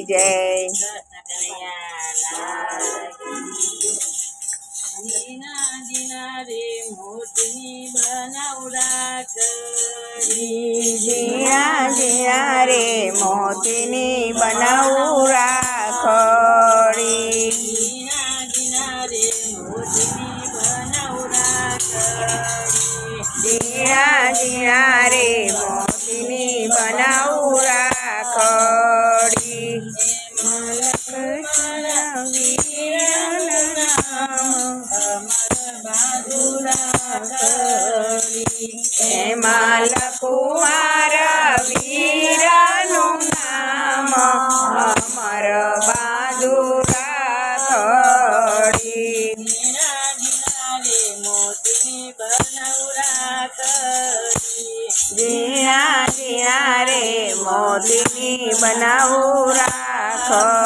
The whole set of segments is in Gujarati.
જય જીના જીના રે મોતની રે મોતીની ખડી બનાવડા કરી જીણા જીણા રે મોતીની બનાવું એમાં લખુમાર વીરનું નામ અમર બાદુરા ખડી જીના જીના રે મોતની બનાવડા કરી રે મોતીની બનાવું રાખડી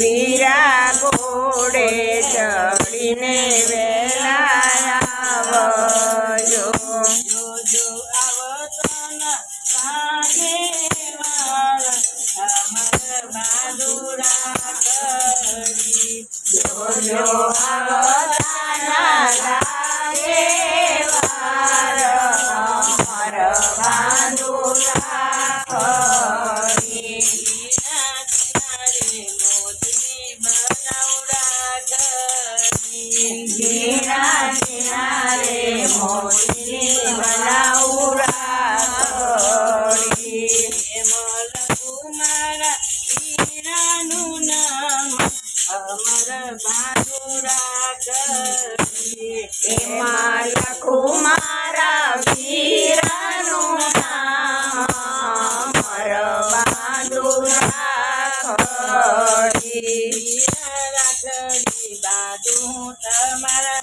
વીરા ઘોડે ચડીને વેલાયા જો જો આવતો કરી ઝીણા ઝીણા રે મોતીની બનાવું રાખડી હેમલ કુમારા વીરાનું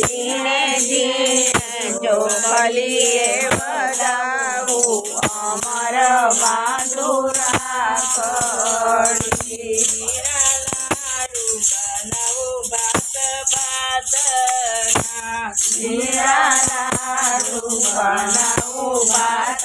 જીને જીને જો કલીએ વધાવું અમર બાંધુરા કડી. બનાવું ભાત લાડુ બનાવું ભાત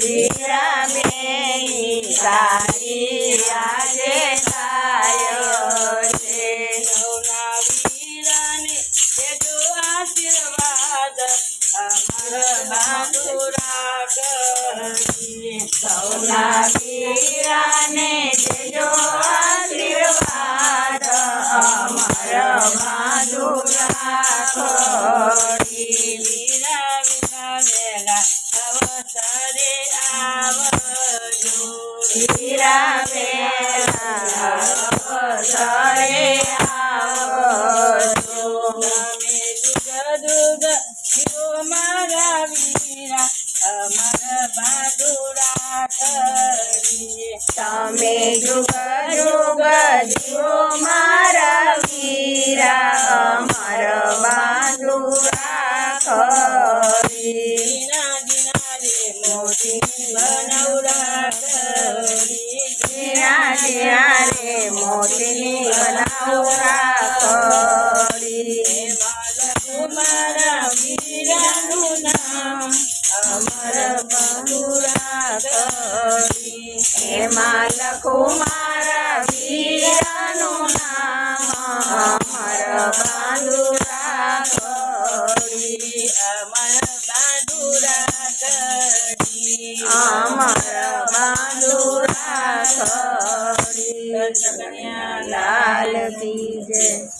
વીરા બેની સારી આજે થાય છે સૌના વીરાને દેજો આશીર્વાદ અમર સૌના વીરાને વીરા બેલા અવસરે આવજો તમે જુગ જુગ જીવો મારા વીરા અમર બહાદુરા તમે જુગ જુગ જીવો મારા વીરા અમર બાંધુ રાખડી જીના જીના રે મોતી બનાવરા કરી મોતીની મારા અમર બાંધુ રાખડી કન્યા લાલ કી